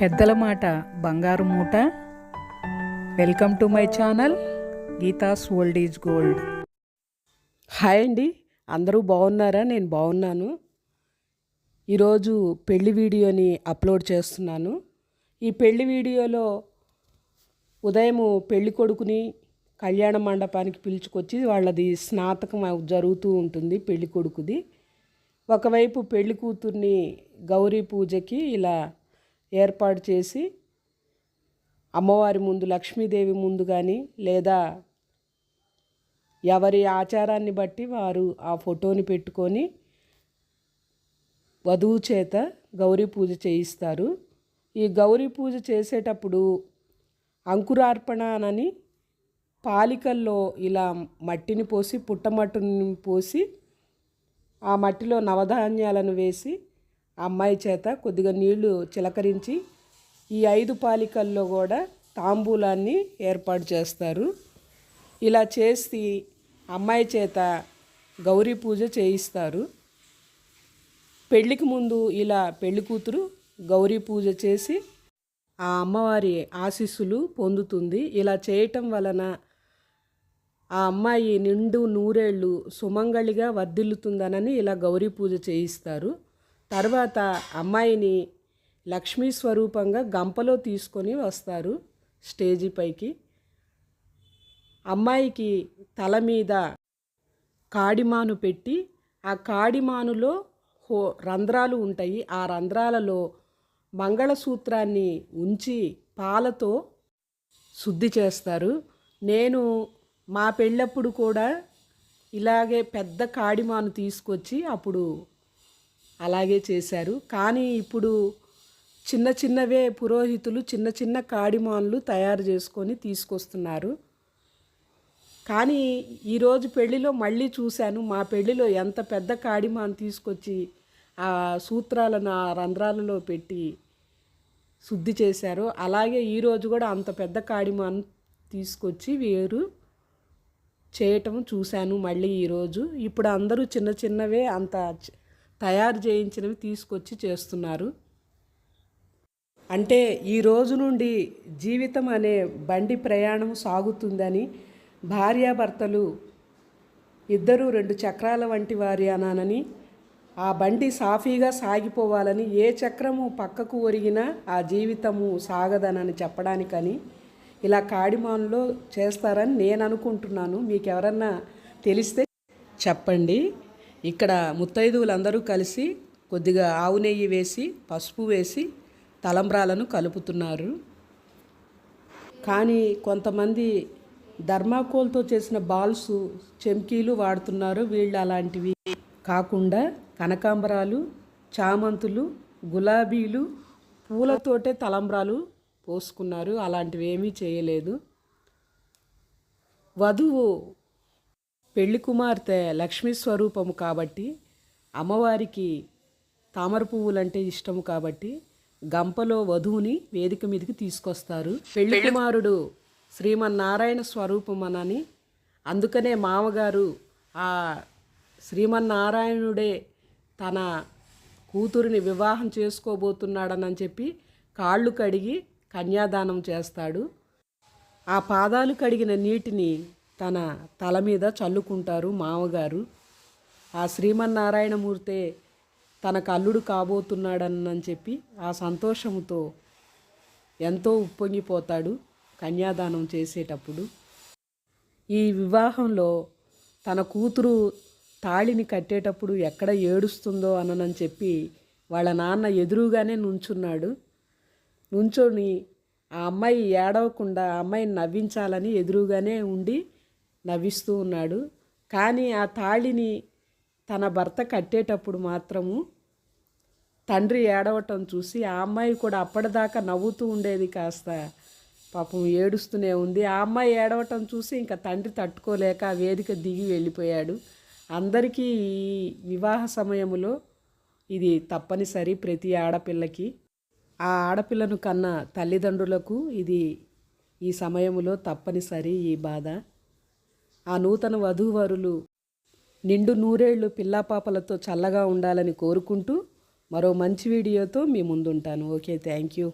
పెద్దల మాట బంగారు మూట. Welcome to my channel Geetha's old is gold hi అండి. అందరూ బాగున్నారా? నేను బాగున్నాను. ఈరోజు పెళ్ళి వీడియోని అప్లోడ్ చేస్తున్నాను. ఈ పెళ్ళి వీడియోలో ఉదయము పెళ్ళి కొడుకుని కళ్యాణ మండపానికి పిలుచుకొచ్చి వాళ్ళది స్నాతకం జరుగుతూ ఉంటుంది పెళ్ళి కొడుకుది. ఒకవైపు పెళ్ళి కూతుర్ని గౌరీ పూజకి ఇలా ఏర్పాటు చేసి అమ్మవారి ముందు లక్ష్మీదేవి ముందు కానీ లేదా ఎవరి ఆచారాన్ని బట్టి వారు ఆ ఫోటోని పెట్టుకొని వధువు చేత గౌరీ పూజ చేయిస్తారు. ఈ గౌరీ పూజ చేసేటప్పుడు అంకురార్పణ అని పాలికల్లో ఇలా మట్టిని పోసి పుట్టమట్టుని పోసి ఆ మట్టిలో నవధాన్యాలను వేసి అమ్మాయి చేత కొద్దిగా నీళ్ళు చిలకరించి ఈ ఐదు పాలికల్లో కూడా తాంబూలాన్ని ఏర్పాటు చేస్తారు. ఇలా చేసి అమ్మాయి చేత గౌరీ పూజ చేయిస్తారు. పెళ్ళికి ముందు ఇలా పెళ్ళి కూతురు గౌరీ పూజ చేసి ఆ అమ్మవారి ఆశీస్సులు పొందుతుంది. ఇలా చేయటం వలన ఆ అమ్మాయి నిండు నూరేళ్ళు సుమంగళిగా వర్ధిల్లుతుందనని ఇలా గౌరీ పూజ చేయిస్తారు. తర్వాత అమ్మాయిని లక్ష్మీ స్వరూపంగా గంపలో తీసుకొని వస్తారు స్టేజీ పైకి. అమ్మాయికి తల మీద కాడిమాను పెట్టి ఆ కాడిమానులో హో రంధ్రాలు ఉంటాయి. ఆ రంధ్రాలలో మంగళసూత్రాన్ని ఉంచి పాలతో శుద్ధి చేస్తారు. నేను మా పెళ్ళప్పుడు కూడా ఇలాగే పెద్ద కాడిమాను తీసుకొచ్చి అప్పుడు అలాగే చేశారు. కానీ ఇప్పుడు చిన్న చిన్నవే పురోహితులు చిన్న చిన్న కాడిమాన్లు తయారు చేసుకొని తీసుకొస్తున్నారు. కానీ ఈరోజు పెళ్ళిలో మళ్ళీ చూశాను మా పెళ్ళిలో ఎంత పెద్ద కాడిమాన్ తీసుకొచ్చి ఆ సూత్రాలను ఆ రంధ్రాలలో పెట్టి శుద్ధి చేశారు అలాగే ఈరోజు కూడా అంత పెద్ద కాడిమాన్ తీసుకొచ్చి వేరు చేయటం చూశాను మళ్ళీ ఈరోజు ఇప్పుడు అందరూ చిన్న చిన్నవే అంత తయారు చేయించినవి తీసుకొచ్చి చేస్తున్నారు. అంటే ఈ రోజు నుండి జీవితం అనే బండి ప్రయాణం సాగుతుందని భార్యాభర్తలు ఇద్దరు రెండు చక్రాల వంటి వారి అనానని ఆ బండి సాఫీగా సాగిపోవాలని ఏ చక్రము పక్కకు ఒరిగినా ఆ జీవితము సాగదనని చెప్పడానికని ఇలా కాడిమానులో చేస్తారని నేను అనుకుంటున్నాను. మీకు ఎవరన్నా తెలిస్తే చెప్పండి. ఇక్కడ ముత్తైదువులందరూ కలిసి కొద్దిగా ఆవు నెయ్యి వేసి పసుపు వేసి తలంబ్రాలను కలుపుతున్నారు. కానీ కొంతమంది ధర్మాకోల్తో చేసిన బాల్స్ చెంకీలు వాడుతున్నారు. వీళ్ళు అలాంటివి కాకుండా కనకాంబరాలు చామంతులు గులాబీలు పూలతోటే తలంబ్రాలు పోసుకున్నారు. అలాంటివి ఏమీ చేయలేదు. వధువు పెళ్ళి కుమార్తె లక్ష్మీ స్వరూపము కాబట్టి అమ్మవారికి తామర పువ్వులంటే ఇష్టము కాబట్టి గంపలో వధువుని వేదిక మీదకి తీసుకొస్తారు. పెళ్ళి కుమారుడు శ్రీమన్నారాయణ స్వరూపమనని అందుకనే మామగారు ఆ శ్రీమన్నారాయణుడే తన కూతురిని వివాహం చేసుకోబోతున్నాడనని చెప్పి కాళ్ళు కడిగి కన్యాదానం చేస్తాడు. ఆ పాదాలు కడిగిన నీటిని తన తల మీద చల్లుకుంటారు మామగారు. ఆ శ్రీమన్నారాయణమూర్తే తనకు అల్లుడు కాబోతున్నాడనని చెప్పి ఆ సంతోషంతో ఎంతో ఉప్పొంగిపోతాడు కన్యాదానం చేసేటప్పుడు. ఈ వివాహంలో తన కూతురు తాళిని కట్టేటప్పుడు ఎక్కడ ఏడుస్తుందో అనని చెప్పి వాళ్ళ నాన్న ఎదురుగానే నుంచున్నాడు. నుంచొని ఆ అమ్మాయి ఏడవకుండా ఆ అమ్మాయిని నవ్వించాలని ఎదురుగానే ఉండి నవ్విస్తూ ఉన్నాడు. కానీ ఆ తాళిని తన భర్త కట్టేటప్పుడు మాత్రము తండ్రి ఏడవటం చూసి ఆ అమ్మాయి కూడా అప్పటిదాకా నవ్వుతూ ఉండేది కాస్త. పాపం ఏడుస్తూనే ఉంది. ఆ అమ్మాయి ఏడవటం చూసి ఇంకా తండ్రి తట్టుకోలేక ఆ వేదిక దిగి వెళ్ళిపోయాడు. అందరికీ ఈ వివాహ సమయంలో ఇది తప్పనిసరి ప్రతి ఆడపిల్లకి. ఆ ఆడపిల్లను కన్న తల్లిదండ్రులకు ఇది ఈ సమయంలో తప్పనిసరి ఈ బాధ. ఆ నూతన వధూవరులు నిండు నూరేళ్ళు పిల్లాపాపలతో చల్లగా ఉండాలని కోరుకుంటూ మరో మంచి వీడియోతో మీ ముందుంటాను. Okay thank you.